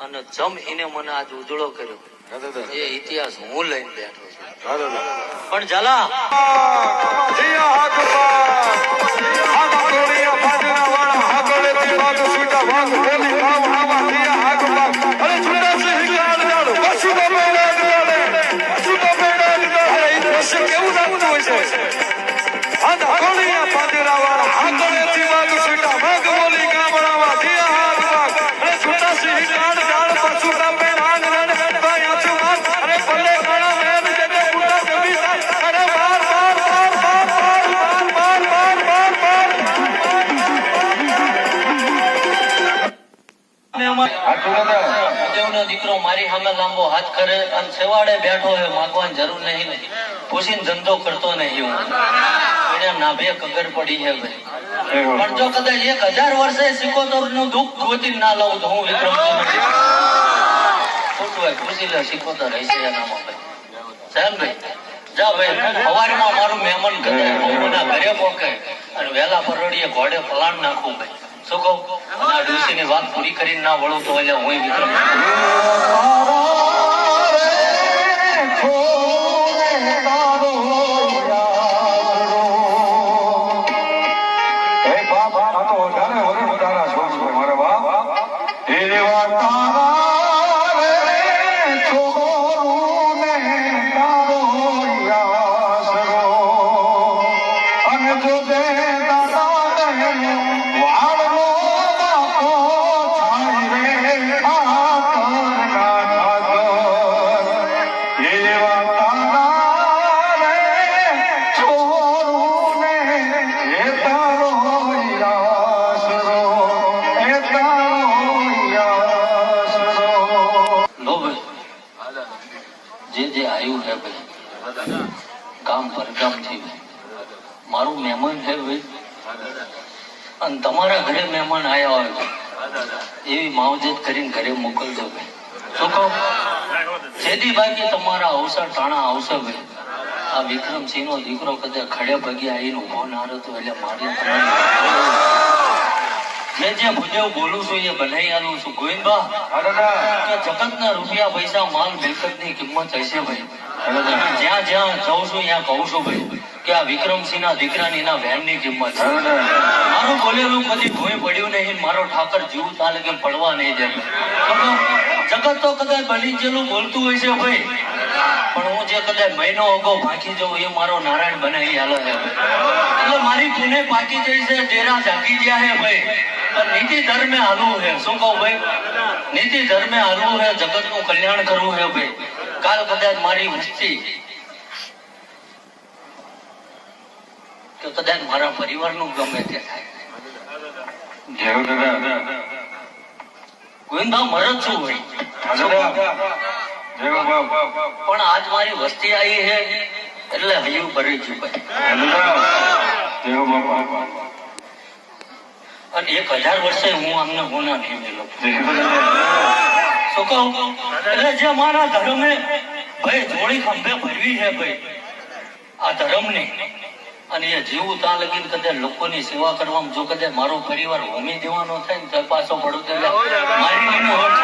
અને જમ એને મને આજ ઉજળો કર્યો. એ ઇતિહાસ હું લઈને બેઠો છું. પણ ઝાલા મારી સામે લાંબો હાથ કરે અને છેવાડે બેઠો હોય માગવાની જરૂર નહીં પૂછીને ધંધો કરતો નહીં હું એને નાભે કગર પડી છે ભાઈ. પણ જો કદાચ એક હજાર વર્ષે સિકોતરનું દુઃખ ગોતી ના લઉં તો હું વિક્રમ ખોટું હોય પૂછી લે સિકોતર હશે એનામાં ભાઈ. સાહેબ ભાઈ જા ભાઈ સવારમાં મારું મહેમાન ઘરે ઘરે પોકે. અને વહેલા પરડીએ ઘોડે પલાણ નાખું ભાઈ. શું કહું ડોશીની વાત પૂરી કરીને ના વળું તો એટલે હું વિક્રમ. લો જે જે આવ્યું હે ભાઈ કામ પર કામથી મારું મહેમાન હે ભાઈ. અને તમારા ઘરે મહેમાન આવ્યા હોય એવી માવજત કરીને ઘરે મોકલજો ભાઈ. જેથી બાકી તમારા અવસર ટાણા આવશે ભાઈ. આ વિક્રમસિંહ નો દીકરો કદાચ ખડે પગે આવીને ઊભો ના હતો એટલે મારી જે જે બોલું છું એ બનાવી આલું છું ગોવિંદબા કે જગતના રૂપિયા પૈસા માલ મિલકતની કિંમત હશે ભાઈ. જ્યાં જ્યાં જઉં છું ત્યાં કહું છું ભાઈ કે આ વિક્રમસિંહ ના દીકરાની ના બહેનની કિંમત છે. મારું બોલેલું કદી ભોય પડ્યું નહીં મારો ઠાકર જીવ તાલે કે પડવા નહીં જાય જગત તો કદાચ બની જેલું બોલતું હોય છે ભાઈ. પણ હું જે કદાચ મહિનો અગાઉ ભાખી જવું એ મારો નારાયણ બનાવી હાલે છે એટલે મારી પુણે પાકી જઈ છે ડેરા જાગી ગયા હે ભાઈ. પણ નીતિ ધર્મે હાલવું હે. શું કહું ભાઈ? નીતિ ધર્મે હાલવું હે જગતનું કલ્યાણ કરવું હે ભાઈ. કાલ કદાચ મારી વસ્તી કે કદાચ મારા પરિવારનું ગમે તે થાય. ગોવિંદા મરદ છું ભાઈ. પણ આજ મારી વસ્તી આવી છે એટલે હૈયું ભરી છું ભાઈ. અને એક હજાર વર્ષે હું અમને ગુના નહીં મેલો શું કહું? એટલે જે મારા ધર્મે ભાઈ જોડી ખંભે ભરવી છે ભાઈ આ ધર્મની. અને એ જીવું ત્યાં લગીને કદાચ લોકોની સેવા કરવામાં જો કદાચ મારો પરિવાર હોમી દેવાનો થાય ને તો પાછો પડું તો મારી દીવા અર્થ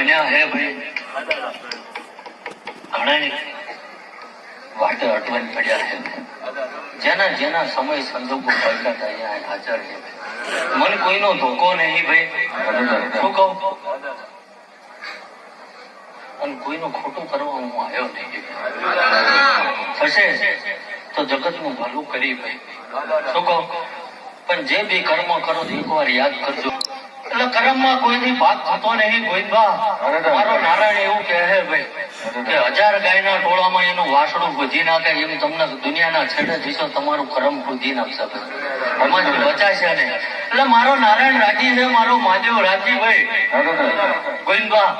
બન્યા હે ભાઈ? ઘણા વાટે અટવાઈ પડ્યા છે. જેના જેના સમય સંજોગો પડતા હતા હાજર છે. મને કોઈનો ધોકો નહીં ભાઈ. શું કહું? અને કોઈનું ખોટું કરવા હું આવ્યો નહીં. થશે તો જગતનું ભલું કરી ભાઈ. શું કહું? પણ જે બી કર્મ કરો એક એકવાર યાદ કરજો. એટલે કર્મમાં કોઈની ભાગ થતો નહીં ગોવિંદભા. મારો નારાયણ એવું કહે છે ભાઈ કે હજાર ગાયના ટોળામાં એનું વાસણું ભૂજી નાખે એમ તમને દુનિયાના છેડે જીશો તમારું કરમ ભૂજી નાખશે. ભાઈ એમાંથી બચાશે ને એટલે મારો નારાયણ રાજી છે મારો મહાદેવ રાજી ભાઈ. ગોવિંદભા.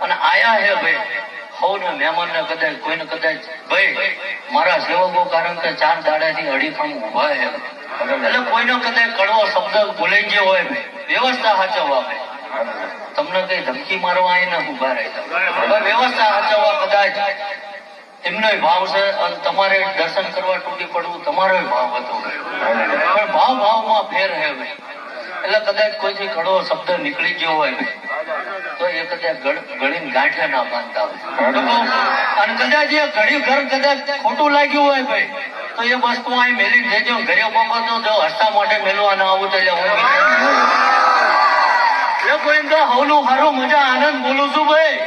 અને આયા હે ભાઈ. સૌના મહેમાન ને કદાચ કોઈને કદાચ ભાઈ મારા સેવકો કારણ કે ચાર દાડાથી અડીખમ ઊભા એટલે કોઈનો કદાચ કડવો શબ્દ ભૂલાઈ ગયો હોય વ્યવસ્થા સાચવવા પડે તમને કઈ ધમકી મારવા એ ના ઊભા રહે વ્યવસ્થા સાચવવા કદાચ એમનો ભાવ છે અને તમારે દર્શન કરવા તૂટી પડવું તમારો ભાવ હતો. પણ ભાવ ભાવમાં ફેર હે એટલે કદાચ કોઈથી કડવો શબ્દ નીકળી ગયો હોય તો એ કદાચ ગળીને ગાંઠે ના બાંધતા હોય. અને કદાચ એ ઘડી ઘર કદાચ ખોટું લાગ્યું હોય ભાઈ, તો એ વસ્તુ અહીં મેલી દેજો ઘરે બાબતો જો હસતા માટે મેલવા ના આવું તો એટલે તો હવલું હારું મજા આનંદ બોલું છું ભાઈ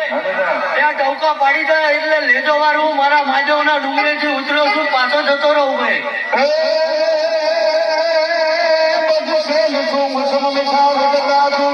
ત્યાં ટવકા પાડી દે એટલે લેજો વાળું મારા માજવના ડુંગરેથી ઉતર્યો છું પાછો જતો રહું ભાઈ તું